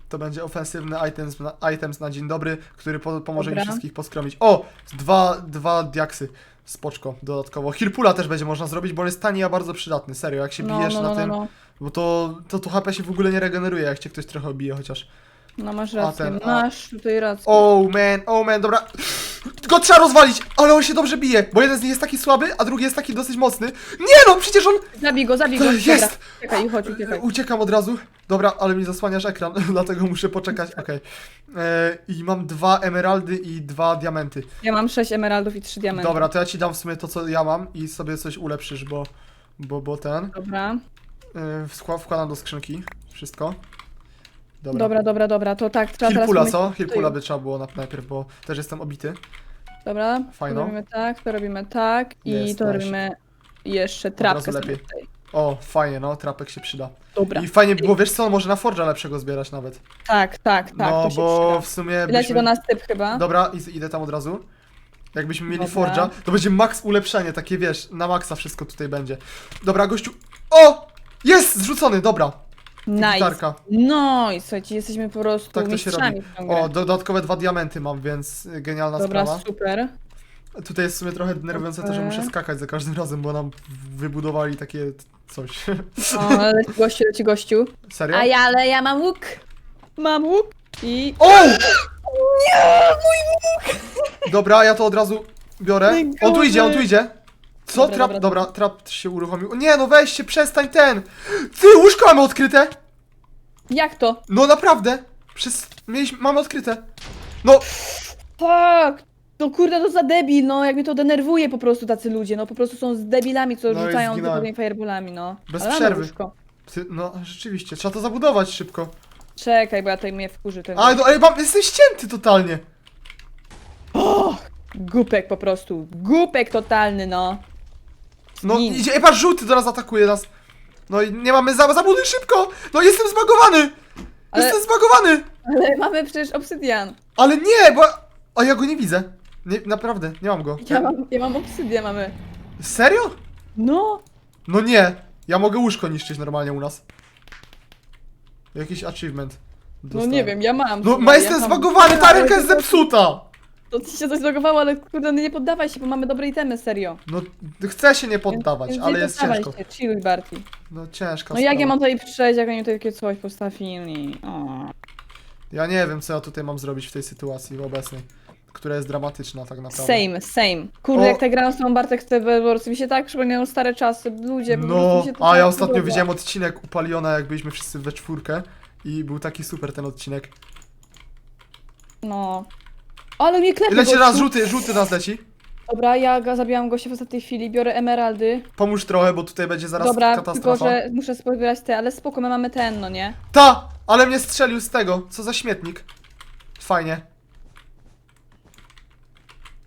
[SPEAKER 1] To będzie ofensywny items na, items na dzień dobry, który po, pomoże mi
[SPEAKER 2] Dobra.
[SPEAKER 1] wszystkich poskromić. O! Dwa, dwa diaksy. Spoczko, dodatkowo. Hirpula też będzie można zrobić, bo on jest tani, a bardzo przydatny. Serio, jak się
[SPEAKER 2] No,
[SPEAKER 1] bijesz
[SPEAKER 2] no,
[SPEAKER 1] na
[SPEAKER 2] no, no,
[SPEAKER 1] tym,
[SPEAKER 2] no.
[SPEAKER 1] bo to, to, to HP się w ogóle nie regeneruje, jak cię ktoś trochę obije chociaż.
[SPEAKER 2] No masz rację,
[SPEAKER 1] ten, a-
[SPEAKER 2] masz tutaj rację.
[SPEAKER 1] Oh man, oh man, dobra. Go trzeba rozwalić, ale on się dobrze bije, bo jeden z nich jest taki słaby, a drugi jest taki dosyć mocny. Nie no, przecież on...
[SPEAKER 2] Zabij go, zabij go.
[SPEAKER 1] Jest!
[SPEAKER 2] Dobra, uciekaj, chodź, uciekaj.
[SPEAKER 1] Uciekam od razu. Dobra, ale mi zasłaniasz ekran, dlatego muszę poczekać, okej. E, I mam dwa emeraldy i dwa diamenty.
[SPEAKER 2] Ja mam 6 emeraldów i 3 diamenty.
[SPEAKER 1] Dobra, to ja ci dam w sumie to, co ja mam i sobie coś ulepszysz, bo... Bo, bo ten...
[SPEAKER 2] Dobra.
[SPEAKER 1] E, wskła- wkładam do skrzynki wszystko. Dobra.
[SPEAKER 2] Dobra, dobra, dobra, to tak, trzeba teraz...
[SPEAKER 1] Hilpula, co? Hilpula by trzeba było na- najpierw, bo też jestem obity.
[SPEAKER 2] Dobra,
[SPEAKER 1] Fajno.
[SPEAKER 2] to robimy tak, to robimy tak i
[SPEAKER 1] Jest,
[SPEAKER 2] to
[SPEAKER 1] nice.
[SPEAKER 2] robimy jeszcze
[SPEAKER 1] razu
[SPEAKER 2] trapkę
[SPEAKER 1] lepiej.
[SPEAKER 2] sobie tutaj.
[SPEAKER 1] O, fajnie, no, trapek się przyda.
[SPEAKER 2] Dobra,
[SPEAKER 1] I fajnie by było, wiesz co, może na Forge'a lepszego zbierać nawet.
[SPEAKER 2] tak, tak, tak,
[SPEAKER 1] no,
[SPEAKER 2] to się
[SPEAKER 1] bo
[SPEAKER 2] przyda.
[SPEAKER 1] w sumie
[SPEAKER 2] Leci
[SPEAKER 1] byśmy...
[SPEAKER 2] do nas typ chyba.
[SPEAKER 1] Dobra, idę tam od razu. Jakbyśmy mieli
[SPEAKER 2] Dobra.
[SPEAKER 1] Forge'a, to będzie max ulepszenie, takie wiesz, na maksa wszystko tutaj będzie. Dobra, gościu... O! Jest! Zrzucony, dobra.
[SPEAKER 2] Nice.
[SPEAKER 1] Gitarka.
[SPEAKER 2] No i słuchajcie, jesteśmy po prostu
[SPEAKER 1] Tak to się robi.
[SPEAKER 2] mistrzami w tą grę.
[SPEAKER 1] O, dodatkowe dwa diamenty mam, więc y, genialna
[SPEAKER 2] Dobra,
[SPEAKER 1] sprawa.
[SPEAKER 2] super.
[SPEAKER 1] Tutaj jest w sumie trochę denerwujące to, że
[SPEAKER 2] Super.
[SPEAKER 1] muszę skakać za każdym razem, bo nam wybudowali takie t- coś.
[SPEAKER 2] O, leci gościu, leci gościu.
[SPEAKER 1] Serio?
[SPEAKER 2] A ja, ale ja mam łuk. Mam łuk i...
[SPEAKER 1] O!
[SPEAKER 2] Nie, mój łuk!
[SPEAKER 1] Dobra, ja to od razu biorę. On tu idzie, on tu idzie. Co?
[SPEAKER 2] Dobra,
[SPEAKER 1] trap,
[SPEAKER 2] dobra,
[SPEAKER 1] dobra, trap się uruchomił. Nie, no weź się, przestań ten! Ty, łóżko mamy odkryte!
[SPEAKER 2] Jak to?
[SPEAKER 1] No naprawdę! Przez... Mieliśmy, mamy odkryte. No,
[SPEAKER 2] Tak! No kurde, to za debil, no jak mnie to denerwuje po prostu tacy ludzie, no po prostu są z debilami, co
[SPEAKER 1] No i
[SPEAKER 2] rzucają
[SPEAKER 1] zginąłem.
[SPEAKER 2] tymi fireballami, no.
[SPEAKER 1] Bez
[SPEAKER 2] mamy
[SPEAKER 1] przerwy.
[SPEAKER 2] łóżko.
[SPEAKER 1] ty, no rzeczywiście, trzeba to zabudować szybko.
[SPEAKER 2] Czekaj, bo ja tutaj mnie wkurzy ten
[SPEAKER 1] Ale, no, ale mam, jestem ścięty totalnie.
[SPEAKER 2] Głupek po prostu. Głupek totalny, no.
[SPEAKER 1] No idzie, patrz, żółty do nas atakuje nas. No i nie mamy za, zabuduj szybko! No jestem zbagowany!
[SPEAKER 2] Ale-
[SPEAKER 1] Jestem zbagowany!
[SPEAKER 2] Ale mamy przecież obsydian.
[SPEAKER 1] Ale nie, bo... A ja go nie widzę. Nie, naprawdę, nie mam go.
[SPEAKER 2] Ja mam, ja mam obsydian, mamy.
[SPEAKER 1] Serio?
[SPEAKER 2] No.
[SPEAKER 1] No nie. Ja mogę łóżko niszczyć normalnie u nas. Jakiś achievement.
[SPEAKER 2] No
[SPEAKER 1] dostałem.
[SPEAKER 2] nie wiem, ja mam.
[SPEAKER 1] No ma
[SPEAKER 2] ja
[SPEAKER 1] jestem
[SPEAKER 2] mam-
[SPEAKER 1] zbagowany, ta ręka jest zepsuta!
[SPEAKER 2] To ci się coś zlogowało, ale kurde, no nie poddawaj się, bo mamy dobre itemy, serio.
[SPEAKER 1] No, chcę się nie poddawać,
[SPEAKER 2] Więc
[SPEAKER 1] ale
[SPEAKER 2] nie
[SPEAKER 1] jest
[SPEAKER 2] poddawaj
[SPEAKER 1] ciężko.
[SPEAKER 2] Się, chilluj, Barty.
[SPEAKER 1] No ciężka
[SPEAKER 2] No jak
[SPEAKER 1] sprawa.
[SPEAKER 2] ja mam tutaj przejść, jak oni tutaj takie coś postawili? O.
[SPEAKER 1] Ja nie wiem, co ja tutaj mam zrobić w tej sytuacji obecnej, która jest dramatyczna tak naprawdę.
[SPEAKER 2] Same, same. Kurde,
[SPEAKER 1] O.
[SPEAKER 2] jak tak grałem z tą Bartek, to po prostu mi się tak przypominają stare czasy, ludzie, po prostu
[SPEAKER 1] No,
[SPEAKER 2] mi się to
[SPEAKER 1] a
[SPEAKER 2] tak
[SPEAKER 1] ja ostatnio
[SPEAKER 2] podoba.
[SPEAKER 1] widziałem odcinek u Paliona, jak byliśmy wszyscy we czwórkę i był taki super ten odcinek.
[SPEAKER 2] No. Ale mnie klepie
[SPEAKER 1] Leci
[SPEAKER 2] gościu.
[SPEAKER 1] raz, żółty, żółty nas leci.
[SPEAKER 2] Dobra, ja go zabijam gościa w ostatniej chwili, biorę emeraldy.
[SPEAKER 1] Pomóż trochę, bo tutaj będzie zaraz
[SPEAKER 2] Dobra, tylko
[SPEAKER 1] katastrofa.
[SPEAKER 2] że muszę spozbierać te, ale spoko, my mamy ten, no nie?
[SPEAKER 1] Ta! Ale mnie strzelił z tego. Co za śmietnik. Fajnie.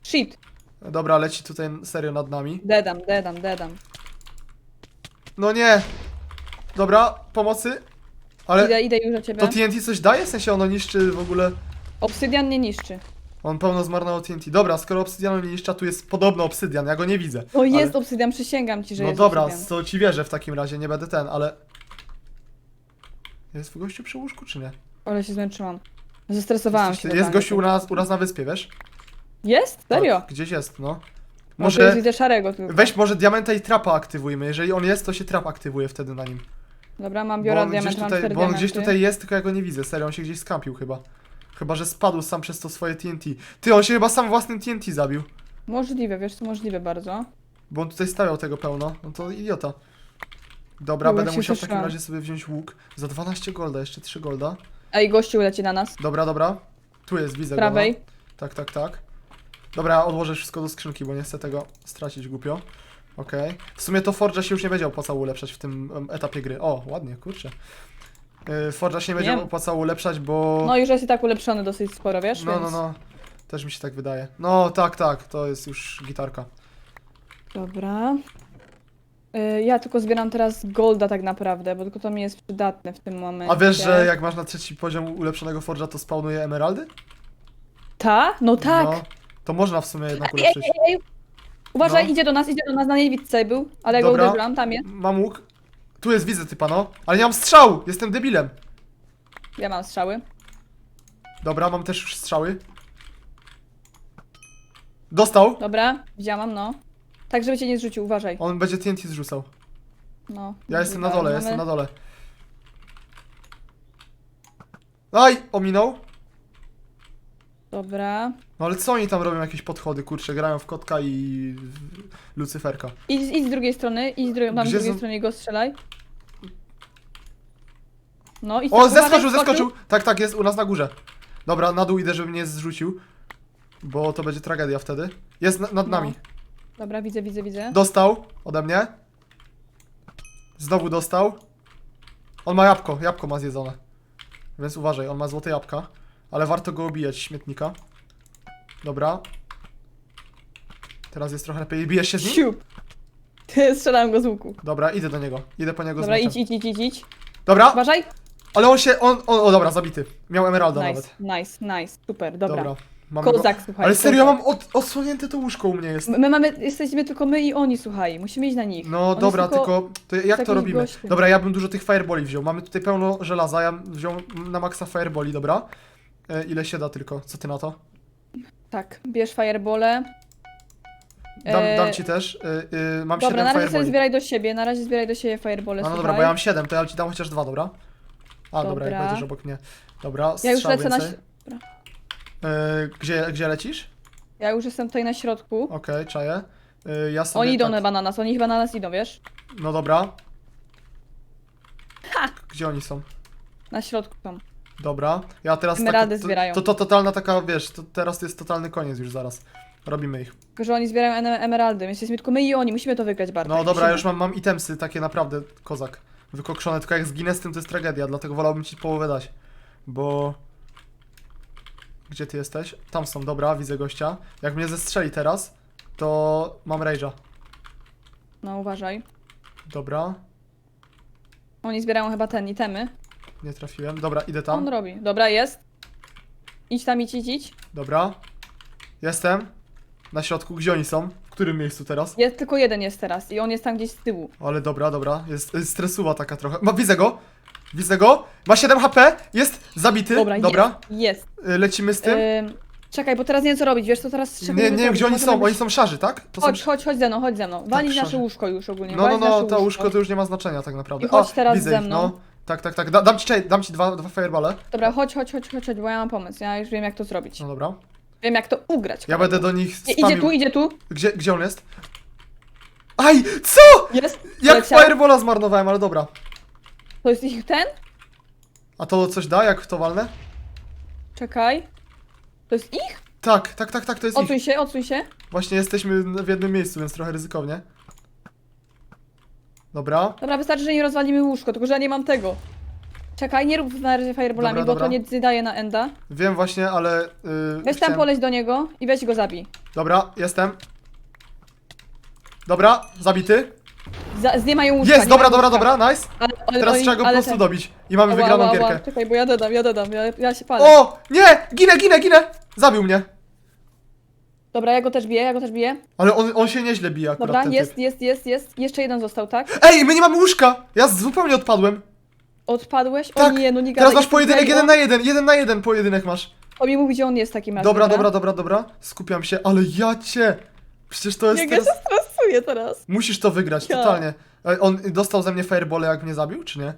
[SPEAKER 2] Shit.
[SPEAKER 1] Dobra, leci tutaj serio nad nami.
[SPEAKER 2] Dedam, dedam, dedam.
[SPEAKER 1] No nie! Dobra, pomocy. Ale
[SPEAKER 2] Idę, idę już do ciebie.
[SPEAKER 1] to TNT coś daje? W sensie ono niszczy w ogóle...
[SPEAKER 2] Obsydian nie niszczy.
[SPEAKER 1] On pełno zmarnował TNT. Dobra, skoro obsydianu nie niszcza, tu jest podobno obsydian, ja go nie widzę.
[SPEAKER 2] No jest
[SPEAKER 1] ale...
[SPEAKER 2] obsydian, przysięgam ci, że
[SPEAKER 1] No
[SPEAKER 2] jest
[SPEAKER 1] dobra,
[SPEAKER 2] obsydian.
[SPEAKER 1] to ci wierzę w takim razie, nie będę ten, ale... Jest w gościu przy łóżku, czy nie?
[SPEAKER 2] Ale się zmęczyłam. Zestresowałam
[SPEAKER 1] Jest,
[SPEAKER 2] się.
[SPEAKER 1] jest
[SPEAKER 2] totalnie.
[SPEAKER 1] gościu u nas, u nas na wyspie, wiesz?
[SPEAKER 2] Jest? Serio?
[SPEAKER 1] Tak, gdzieś jest, no.
[SPEAKER 2] Może...
[SPEAKER 1] Może...
[SPEAKER 2] widzę szarego tylko.
[SPEAKER 1] Weź może diamenta i trapa aktywujmy. Jeżeli on jest, to się trap aktywuje wtedy na nim.
[SPEAKER 2] Dobra, mam
[SPEAKER 1] Bo
[SPEAKER 2] biorę
[SPEAKER 1] on, gdzieś
[SPEAKER 2] mam
[SPEAKER 1] tutaj,
[SPEAKER 2] cztery
[SPEAKER 1] bo on gdzieś
[SPEAKER 2] diamenty.
[SPEAKER 1] tutaj jest, tylko ja go nie widzę. Serio, on się gdzieś skampił chyba. Chyba, że spadł sam przez to swoje TNT. Ty, on się chyba sam własnym TNT zabił.
[SPEAKER 2] Możliwe, wiesz co, możliwe bardzo.
[SPEAKER 1] Bo on tutaj stawiał tego pełno. No to idiota. Dobra,
[SPEAKER 2] Kurwa,
[SPEAKER 1] będę
[SPEAKER 2] się
[SPEAKER 1] musiał w takim razie sobie wziąć łuk. Za 12 golda, jeszcze 3 golda.
[SPEAKER 2] Ej, gościu leci na nas.
[SPEAKER 1] Dobra, dobra. Tu jest, widzę
[SPEAKER 2] prawej.
[SPEAKER 1] go. no. Tak, tak, tak. Dobra, odłożę wszystko do skrzynki, bo nie chcę tego stracić głupio. Okej. W sumie to Forge'a się już nie będzie opłacało ulepszać w tym em, etapie gry. O, ładnie, kurczę. Yy, Forge'a się nie będzie
[SPEAKER 2] Wiem.
[SPEAKER 1] opłacało ulepszać, bo...
[SPEAKER 2] No już jest i tak ulepszony dosyć sporo, wiesz?
[SPEAKER 1] no,
[SPEAKER 2] więc...
[SPEAKER 1] no, no. Też mi się tak wydaje. No, tak, tak, to jest już gitarka.
[SPEAKER 2] Dobra. Y, Ja tylko zbieram teraz golda tak naprawdę, bo tylko to mi jest przydatne w tym momencie.
[SPEAKER 1] A wiesz, że jak masz na trzeci poziom ulepszonego Forge'a, to spawnuje emeraldy?
[SPEAKER 2] Ta? No tak!
[SPEAKER 1] No, to można w sumie jednak
[SPEAKER 2] Ej,
[SPEAKER 1] ulepszyć.
[SPEAKER 2] ej, ej. Uważaj,
[SPEAKER 1] No.
[SPEAKER 2] idzie do nas, idzie do nas, na niewidce był, ale
[SPEAKER 1] Dobra.
[SPEAKER 2] go uderzyłam, tam jest.
[SPEAKER 1] Mam łuk. Tu jest, widzę typa, no. Ale nie mam strzału! Jestem debilem.
[SPEAKER 2] Ja mam strzały.
[SPEAKER 1] Dobra, mam też już strzały. Dostał.
[SPEAKER 2] Dobra, widziałam, no. Tak, żeby cię nie zrzucił, uważaj.
[SPEAKER 1] On będzie TNT zrzucał.
[SPEAKER 2] No.
[SPEAKER 1] Ja jestem na dole, jestem na dole. Aj! Ominął.
[SPEAKER 2] Dobra.
[SPEAKER 1] No ale co oni tam robią? Jakieś podchody, kurczę, grają w kotka i w Lucyferka.
[SPEAKER 2] Idź, idź z drugiej strony, idź z drugiej, tam z
[SPEAKER 1] Gdzie
[SPEAKER 2] drugiej
[SPEAKER 1] są-
[SPEAKER 2] strony i go strzelaj. No i
[SPEAKER 1] O,
[SPEAKER 2] uważaj,
[SPEAKER 1] zeskoczył, zeskoczył! Tak, tak, jest u nas na górze. Dobra, na dół idę, żeby mnie zrzucił. Bo to będzie tragedia wtedy. Jest na, nad
[SPEAKER 2] No.
[SPEAKER 1] nami.
[SPEAKER 2] Dobra, widzę, widzę, widzę.
[SPEAKER 1] Dostał ode mnie. Znowu dostał. On ma jabłko, jabłko ma zjedzone. Więc uważaj, on ma złote jabłka. Ale warto go obijać, śmietnika. Dobra. Teraz jest trochę lepiej. Bijesz się z nim?
[SPEAKER 2] Siup! Strzelałem go z łuku.
[SPEAKER 1] Dobra, idę do niego. Idę po niego
[SPEAKER 2] Dobra,
[SPEAKER 1] z
[SPEAKER 2] idź,
[SPEAKER 1] mieczem.
[SPEAKER 2] idź, idź, idź, idź.
[SPEAKER 1] Dobra,
[SPEAKER 2] Uważaj.
[SPEAKER 1] Ale on się, on, on, o dobra, zabity. Miał emeralda
[SPEAKER 2] Nice,
[SPEAKER 1] nawet.
[SPEAKER 2] nice, nice, super, dobra.
[SPEAKER 1] Mamy
[SPEAKER 2] Kozak, słuchaj.
[SPEAKER 1] Ale serio,
[SPEAKER 2] kozak.
[SPEAKER 1] mam od, odsłonięte to łóżko u mnie jest.
[SPEAKER 2] My, my mamy, jesteśmy tylko my i oni, słuchaj, musimy iść na nich.
[SPEAKER 1] No
[SPEAKER 2] On
[SPEAKER 1] dobra, tylko, to jak to robimy? Dobra, ja bym dużo tych fireboli wziął. Mamy tutaj pełno żelaza, ja wziął na maksa fireboli, dobra? E, ile się da tylko? Co ty na to?
[SPEAKER 2] Tak, bierz firebole.
[SPEAKER 1] Dam,
[SPEAKER 2] E,
[SPEAKER 1] dam ci też. E, e, mam
[SPEAKER 2] Dobra,
[SPEAKER 1] 7
[SPEAKER 2] na razie sobie
[SPEAKER 1] fireboli.
[SPEAKER 2] zbieraj do siebie, na razie zbieraj do siebie firebole,
[SPEAKER 1] no
[SPEAKER 2] słuchaj.
[SPEAKER 1] dobra, bo ja mam 7, to ja ci dam chociaż dwa, dobra? A dobra, jak
[SPEAKER 2] Dobra.
[SPEAKER 1] będziesz obok mnie. Dobra,
[SPEAKER 2] Ja już
[SPEAKER 1] strzał
[SPEAKER 2] lecę na...
[SPEAKER 1] więcej. E, gdzie, gdzie lecisz?
[SPEAKER 2] Ja już jestem tutaj na środku.
[SPEAKER 1] Okej, czaję. E, ja sobie
[SPEAKER 2] Oni idą
[SPEAKER 1] tak,
[SPEAKER 2] chyba na nas, oni chyba na nas idą, wiesz?
[SPEAKER 1] No dobra. Gdzie oni są?
[SPEAKER 2] Na środku są.
[SPEAKER 1] Dobra. Ja teraz
[SPEAKER 2] Emeraldy
[SPEAKER 1] to,
[SPEAKER 2] zbierają.
[SPEAKER 1] to, to totalna taka, wiesz, to teraz to jest totalny koniec już zaraz. Robimy ich.
[SPEAKER 2] Tylko, że oni zbierają em- emeraldy, więc jesteśmy tylko my i oni, musimy to wygrać bardzo.
[SPEAKER 1] No dobra, już mam, mam itemsy takie naprawdę kozak. Wykokszone, tylko jak zginę z tym to jest tragedia, dlatego wolałbym ci połowę dać. Bo... Gdzie ty jesteś? Tam są, dobra, widzę gościa. Jak mnie zestrzeli teraz, to mam rage'a.
[SPEAKER 2] No uważaj.
[SPEAKER 1] Dobra,
[SPEAKER 2] Oni zbierają chyba ten itemy.
[SPEAKER 1] nie trafiłem. Dobra, idę
[SPEAKER 2] On
[SPEAKER 1] tam.
[SPEAKER 2] robi. Dobra, jest. Idź tam, idź, idź, idź.
[SPEAKER 1] Dobra. Jestem. Na środku, gdzie oni są? W którym miejscu teraz?
[SPEAKER 2] Jest, tylko jeden jest teraz i on jest tam gdzieś z tyłu.
[SPEAKER 1] Ale dobra, dobra. Jest, jest stresuwa taka trochę. Ma, widzę go. Widzę go. Ma 7 HP. Jest zabity.
[SPEAKER 2] Dobra,
[SPEAKER 1] dobra.
[SPEAKER 2] jest. jest.
[SPEAKER 1] Y, Lecimy z tym.
[SPEAKER 2] Ym, Czekaj, bo teraz nie wiem co robić, wiesz co teraz trzeba
[SPEAKER 1] Nie, nie wiem
[SPEAKER 2] zrobić,
[SPEAKER 1] gdzie oni
[SPEAKER 2] może
[SPEAKER 1] są,
[SPEAKER 2] być-
[SPEAKER 1] oni są szarzy, tak? To są...
[SPEAKER 2] Chodź, chodź, chodź ze mną, chodź ze mną. Walić nasze łóżko już ogólnie.
[SPEAKER 1] No, no,
[SPEAKER 2] walić
[SPEAKER 1] no, to
[SPEAKER 2] łóżko.
[SPEAKER 1] to już nie ma znaczenia tak naprawdę.
[SPEAKER 2] I chodź teraz
[SPEAKER 1] widzę
[SPEAKER 2] ze
[SPEAKER 1] ich,
[SPEAKER 2] mną.
[SPEAKER 1] no. Tak, tak, tak. Da, dam ci, dam ci dwa, dwa firebale.
[SPEAKER 2] Dobra, chodź, chodź, chodź, chodź, chodź, bo ja mam pomysł, ja już wiem jak to zrobić.
[SPEAKER 1] No dobra.
[SPEAKER 2] Wiem jak to ugrać.
[SPEAKER 1] Ja będę do nich
[SPEAKER 2] Nie,
[SPEAKER 1] spamił.
[SPEAKER 2] Idzie tu, idzie tu.
[SPEAKER 1] Gdzie, gdzie on jest? Aj, co?
[SPEAKER 2] Jest.
[SPEAKER 1] Jak
[SPEAKER 2] Leciał.
[SPEAKER 1] firebola zmarnowałem, ale dobra.
[SPEAKER 2] To jest ich ten?
[SPEAKER 1] A to coś da, jak w to walnę?
[SPEAKER 2] Czekaj. To jest ich?
[SPEAKER 1] Tak, tak, tak, tak, to jest
[SPEAKER 2] Odsuń
[SPEAKER 1] ich.
[SPEAKER 2] się, odsuń się.
[SPEAKER 1] Właśnie jesteśmy w jednym miejscu, więc trochę ryzykownie. Dobra.
[SPEAKER 2] Dobra, wystarczy, że nie rozwalimy łóżko, tylko że ja nie mam tego. Czekaj, nie rób na razie fireballami,
[SPEAKER 1] Dobra,
[SPEAKER 2] bo
[SPEAKER 1] dobra.
[SPEAKER 2] to nie daje na enda.
[SPEAKER 1] Wiem właśnie, ale... Yy,
[SPEAKER 2] Weź tam
[SPEAKER 1] chciałem-
[SPEAKER 2] poleć do niego i weź go zabij.
[SPEAKER 1] Dobra, jestem. Dobra, zabity.
[SPEAKER 2] Za, nie mają łóżka.
[SPEAKER 1] Jest,
[SPEAKER 2] nie
[SPEAKER 1] dobra,
[SPEAKER 2] mają
[SPEAKER 1] dobra,
[SPEAKER 2] łóżka.
[SPEAKER 1] dobra, nice.
[SPEAKER 2] Ale, ale,
[SPEAKER 1] Teraz
[SPEAKER 2] oni-
[SPEAKER 1] trzeba go po
[SPEAKER 2] ale
[SPEAKER 1] prostu
[SPEAKER 2] ten-
[SPEAKER 1] dobić. I mamy
[SPEAKER 2] Ała,
[SPEAKER 1] wygraną
[SPEAKER 2] ała, ała.
[SPEAKER 1] gierkę.
[SPEAKER 2] Czekaj, bo ja dodam, ja dodam, ja, ja się palę.
[SPEAKER 1] O! Nie! Ginę, ginę, ginę! Zabił mnie.
[SPEAKER 2] Dobra, ja go też biję, ja go też biję.
[SPEAKER 1] Ale on, on się nieźle bije akurat
[SPEAKER 2] Dobra,
[SPEAKER 1] ten
[SPEAKER 2] jest,
[SPEAKER 1] typ.
[SPEAKER 2] jest, jest, jest. Jeszcze jeden został, tak?
[SPEAKER 1] Ej, my nie mamy łóżka! Ja zupełnie odpadłem.
[SPEAKER 2] Odpadłeś?
[SPEAKER 1] Tak,
[SPEAKER 2] O nie, no nie
[SPEAKER 1] Teraz
[SPEAKER 2] gadaj.
[SPEAKER 1] masz pojedynek jeden na jeden, jeden na jeden pojedynek masz.
[SPEAKER 2] On mi mówi, gdzie on jest w takim razie.
[SPEAKER 1] Dobra, dobra, dobra, dobra. Skupiam się, ale ja cię! Przecież to jest
[SPEAKER 2] Jak ja
[SPEAKER 1] teraz...
[SPEAKER 2] się stresuję teraz.
[SPEAKER 1] Musisz to wygrać,
[SPEAKER 2] Ja.
[SPEAKER 1] totalnie. Ej, On dostał ze mnie fireball jak mnie zabił, czy nie?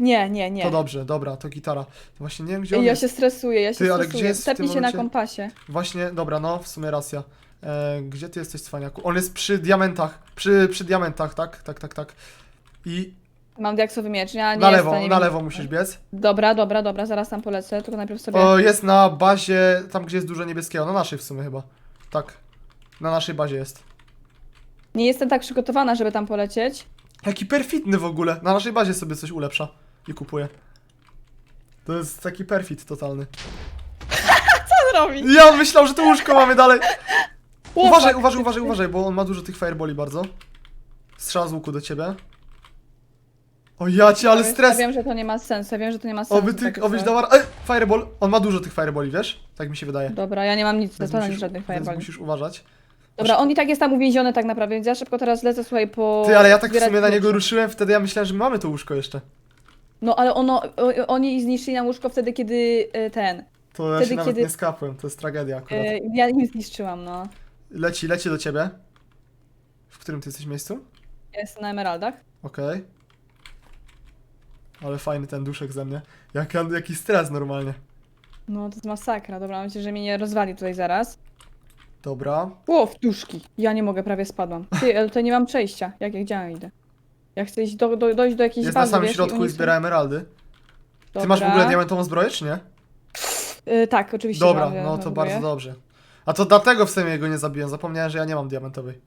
[SPEAKER 2] Nie, nie, nie.
[SPEAKER 1] To dobrze, dobra, to gitara. Właśnie nie wiem gdzie on
[SPEAKER 2] ja
[SPEAKER 1] jest.
[SPEAKER 2] się stresuję, ja się
[SPEAKER 1] Ty, ale
[SPEAKER 2] stresuję.
[SPEAKER 1] gdzie jest w tym
[SPEAKER 2] Stepnij się na
[SPEAKER 1] momencie?
[SPEAKER 2] kompasie.
[SPEAKER 1] Właśnie, dobra, no, w sumie racja. E, gdzie ty jesteś, cwaniaku? On jest przy diamentach, przy, przy diamentach, tak? Tak, tak, tak. I
[SPEAKER 2] Mam diaksowy miecz, ja nie
[SPEAKER 1] na
[SPEAKER 2] jestem,
[SPEAKER 1] lewo,
[SPEAKER 2] nie
[SPEAKER 1] na
[SPEAKER 2] wiem.
[SPEAKER 1] lewo musisz biec.
[SPEAKER 2] Dobra, dobra, dobra, zaraz tam polecę, tylko najpierw sobie...
[SPEAKER 1] O, jest na bazie, tam gdzie jest dużo niebieskiego, na naszej w sumie chyba. Tak, na naszej bazie jest.
[SPEAKER 2] Nie jestem tak przygotowana, żeby tam polecieć.
[SPEAKER 1] Jaki perfidny w ogóle, na naszej bazie sobie coś ulepsza i kupuje. To jest taki perfit totalny.
[SPEAKER 2] Co robi?
[SPEAKER 1] Ja myślał, że to łóżko mamy dalej. Uważaj, uważaj, uważaj, uważaj, bo on ma dużo tych fireboli bardzo. Strzała z łuku do ciebie. O ja cię, ale
[SPEAKER 2] Ja
[SPEAKER 1] stres!
[SPEAKER 2] wiem, że to nie ma sensu, ja wiem, że to nie ma sensu.
[SPEAKER 1] Oby ty,
[SPEAKER 2] takie
[SPEAKER 1] obyś dała... Ej, fireball! On ma dużo tych fireboli, wiesz? Tak mi się wydaje.
[SPEAKER 2] Dobra, ja nie mam nic,
[SPEAKER 1] Więc
[SPEAKER 2] totalnie
[SPEAKER 1] musisz,
[SPEAKER 2] żadnych
[SPEAKER 1] więc
[SPEAKER 2] fireball.
[SPEAKER 1] musisz uważać.
[SPEAKER 2] Dobra, on i tak jest tam uwięziony tak naprawdę, więc ja szybko teraz lecę, słuchaj, po...
[SPEAKER 1] Ty, ale ja tak w sumie na niego ruszyłem, wtedy ja myślałem, że my mamy to łóżko jeszcze.
[SPEAKER 2] No, ale ono, o, oni zniszczyli na łóżko wtedy, kiedy e, ten...
[SPEAKER 1] To ja
[SPEAKER 2] Wtedy,
[SPEAKER 1] się nawet
[SPEAKER 2] kiedy-
[SPEAKER 1] nie skapłem, to jest tragedia akurat.
[SPEAKER 2] E, ja im zniszczyłam, no.
[SPEAKER 1] Leci, leci do ciebie. W którym ty jesteś miejscu?
[SPEAKER 2] Ja Jestem na emeraldach.
[SPEAKER 1] Okej. Ale fajny ten duszek ze mnie. Jak, jaki stres normalnie.
[SPEAKER 2] No, to jest masakra, dobra, mam nadzieję, że mnie nie rozwali tutaj zaraz.
[SPEAKER 1] Dobra.
[SPEAKER 2] Ło, w duszki. Ja nie mogę, prawie spadłam. Ty, ale to nie mam przejścia. Jak, jak gdzie ja idę? Ja chcę iść do, do, dojść do jakiejś
[SPEAKER 1] Jest na
[SPEAKER 2] bazy,
[SPEAKER 1] samym
[SPEAKER 2] wiesz,
[SPEAKER 1] środku i zbiera emeraldy. Ty
[SPEAKER 2] Dobra.
[SPEAKER 1] masz w ogóle diamentową zbroję, czy nie?
[SPEAKER 2] Y, tak, oczywiście
[SPEAKER 1] Dobra,
[SPEAKER 2] mam, ja
[SPEAKER 1] no to bardzo dobrze. A to dlatego w sumie go nie zabiłem. Zapomniałem, że ja nie mam diamentowej.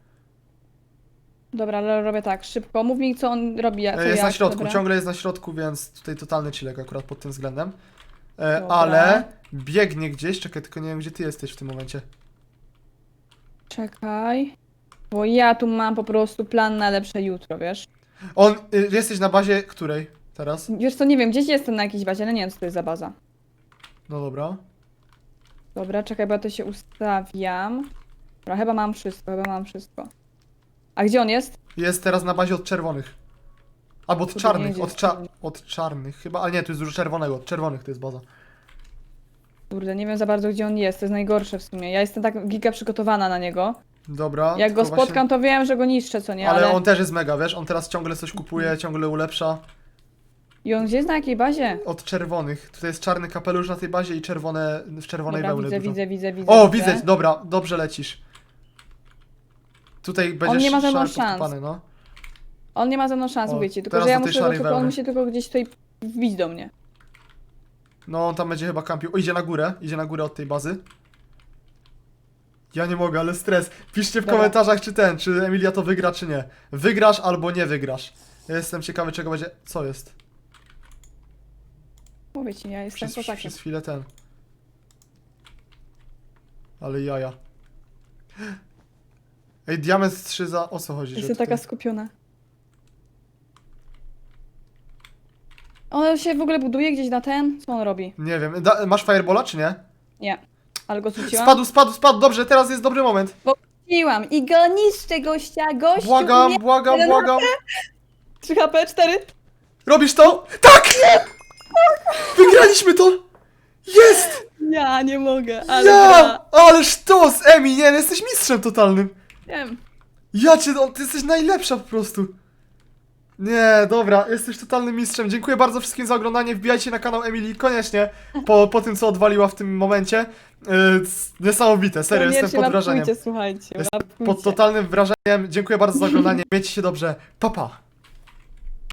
[SPEAKER 2] Dobra, ale robię tak, szybko. Mów mi, co on robi,
[SPEAKER 1] E,
[SPEAKER 2] co
[SPEAKER 1] Jest
[SPEAKER 2] jak,
[SPEAKER 1] na środku,
[SPEAKER 2] dobra?
[SPEAKER 1] ciągle jest na środku, więc tutaj totalny chillek akurat pod tym względem. E,
[SPEAKER 2] Dobra.
[SPEAKER 1] ale biegnie gdzieś, czekaj, tylko nie wiem gdzie ty jesteś w tym momencie.
[SPEAKER 2] Czekaj. Bo ja tu mam po prostu plan na lepsze jutro, wiesz?
[SPEAKER 1] On, y, jesteś na bazie której teraz?
[SPEAKER 2] Wiesz co, nie wiem, gdzieś jestem na jakiejś bazie, ale nie wiem, co to jest za baza.
[SPEAKER 1] No dobra.
[SPEAKER 2] Dobra, czekaj, bo ja to się ustawiam. Dobra, chyba mam wszystko, chyba mam wszystko. A gdzie on jest?
[SPEAKER 1] Jest teraz na bazie od czerwonych. Albo od czarnych, od, cza od czarnych chyba, ale nie, tu jest dużo czerwonego, od czerwonych to jest baza.
[SPEAKER 2] Kurde, nie wiem za bardzo, gdzie on jest, to jest najgorsze w sumie. Ja jestem tak giga przygotowana na niego.
[SPEAKER 1] Dobra.
[SPEAKER 2] Jak go
[SPEAKER 1] tylko
[SPEAKER 2] spotkam, to wiem, że go niszczę, co nie?
[SPEAKER 1] Ale,
[SPEAKER 2] Ale,
[SPEAKER 1] on też jest mega, wiesz? On teraz ciągle coś kupuje, ciągle ulepsza.
[SPEAKER 2] I on gdzie jest, na jakiej bazie?
[SPEAKER 1] Od czerwonych. Tutaj jest czarny kapelusz na tej bazie i czerwone, w czerwonej
[SPEAKER 2] Dobra,
[SPEAKER 1] wełny
[SPEAKER 2] widzę,
[SPEAKER 1] dużo.
[SPEAKER 2] widzę, widzę, widzę.
[SPEAKER 1] O, widzę, dobra, dobrze lecisz. Tutaj będziesz
[SPEAKER 2] nie ma ze mną
[SPEAKER 1] szary
[SPEAKER 2] szans.
[SPEAKER 1] podkopany, no.
[SPEAKER 2] On nie ma ze mną szans,
[SPEAKER 1] O,
[SPEAKER 2] mówię ci, tylko
[SPEAKER 1] teraz
[SPEAKER 2] że ja
[SPEAKER 1] do tej
[SPEAKER 2] muszę, go,
[SPEAKER 1] szarej
[SPEAKER 2] tylko on
[SPEAKER 1] wełny.
[SPEAKER 2] musi tylko gdzieś tutaj wbić do mnie.
[SPEAKER 1] No, on tam będzie chyba kampił. O, idzie na górę, idzie na górę od tej bazy. Ja nie mogę, ale stres. Piszcie w
[SPEAKER 2] Dobra.
[SPEAKER 1] komentarzach, czy ten, czy Emilia to wygra, czy nie. Wygrasz albo nie wygrasz. Ja jestem ciekawy, czego będzie. Co jest?
[SPEAKER 2] Mówię ci, ja jestem
[SPEAKER 1] Przez,
[SPEAKER 2] kozakiem.
[SPEAKER 1] przez chwilę ten. Ale jaja. Ej, diament 3 za. O co chodzi? że
[SPEAKER 2] Jestem
[SPEAKER 1] tutaj-
[SPEAKER 2] taka skupiona. On się w ogóle buduje gdzieś na ten? Co on robi?
[SPEAKER 1] Nie wiem. Da, masz firebola, czy nie?
[SPEAKER 2] Nie. Ale go zrzuciłam.
[SPEAKER 1] Spadł, spadł, spadł. Dobrze, teraz jest dobry moment.
[SPEAKER 2] Zrzuciłam i go niszczę, gościa, gościu.
[SPEAKER 1] Błagam, błagam, błagam.
[SPEAKER 2] 3 HP, 4.
[SPEAKER 1] Robisz to? Tak! Wygraliśmy to! Jest!
[SPEAKER 2] Ja nie mogę, ale
[SPEAKER 1] Ja!
[SPEAKER 2] gra.
[SPEAKER 1] Ale sztos, Emi, nie, no jesteś mistrzem totalnym.
[SPEAKER 2] Wiem.
[SPEAKER 1] Ja cię, no, ty jesteś najlepsza po prostu. Nie, dobra, jesteś totalnym mistrzem. Dziękuję bardzo wszystkim za oglądanie. Wbijajcie na kanał Emilii koniecznie po, po tym, co odwaliła w tym momencie. Yy, niesamowite, serio, jestem pod wrażeniem.
[SPEAKER 2] słuchajcie,
[SPEAKER 1] Jestem pod totalnym wrażeniem. Dziękuję bardzo za oglądanie. Miejcie się dobrze. Pa, pa.